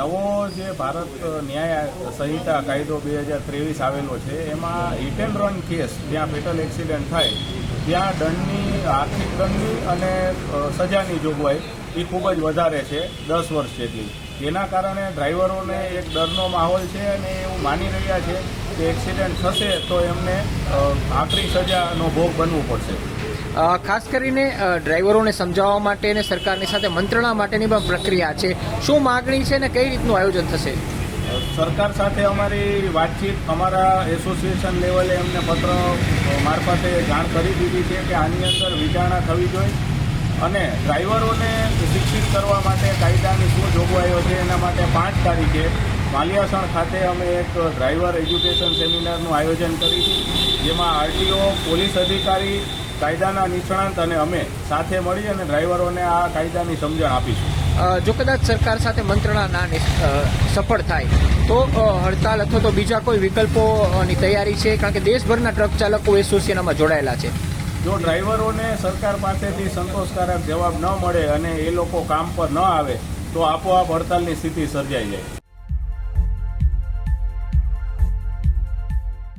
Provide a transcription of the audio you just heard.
નવો જે ભારત ન્યાય સંહિતા કાયદો બે હજાર ત્રેવીસ આવેલો છે, એમાં હિટ એન્ડ રન કેસ જ્યાં ફેટલ એક્સિડન્ટ થાય, ત્યાં દંડની, આર્થિક દંડની અને સજાની જોગવાઈ એ ખૂબ જ વધારે છે, દસ વર્ષ જેટલી. જેના કારણે ડ્રાઈવરોને એક ડરનો માહોલ છે અને એવું માની રહ્યા છે કે એક્સિડન્ટ થશે તો એમને આકરી સજાનો ભોગ બનવું પડશે. ખાસ કરીને ડ્રાઈવરોને સમજાવવા માટે અને સરકારની સાથે મંત્રણા માટેની પણ પ્રક્રિયા છે. શું માગણી છે અને કઈ રીતનું આયોજન થશે? સરકાર સાથે અમારી વાતચીત, અમારા એસોસિએશન લેવલે એમને પત્ર મારફતે જાણ કરી દીધી છે કે આની અંદર વિચારણા થવી જોઈએ અને ડ્રાઈવરોને શિક્ષિત કરવા માટે કાયદાની શું જોગવાઈઓ છે એના માટે પાંચ તારીખે માલિયાસણ ખાતે અમે એક ડ્રાઈવર એજ્યુકેશન સેમિનારનું આયોજન કરીશું જેમાં આરટીઓ, પોલીસ અધિકારી કાયદાના નિષ્ણાંત અને અમે સાથે મળી અને ડ્રાઈવરોને આ કાયદાની સમજણ આપીશું. જો કદાચ સરકાર સાથે મંત્રણા ના સફળ થાય તો હડતાલ અથવા તો બીજા કોઈ વિકલ્પોની તૈયારી છે? કારણ કે દેશભરના ટ્રક ચાલકો એસોસિએશનમાં જોડાયેલા છે. જો ડ્રાઈવરોને સરકાર પાસેથી સંતોષકારક જવાબ ન મળે અને એ લોકો કામ પર ન આવે તો આપોઆપ હડતાલની સ્થિતિ સર્જાઈ જાય.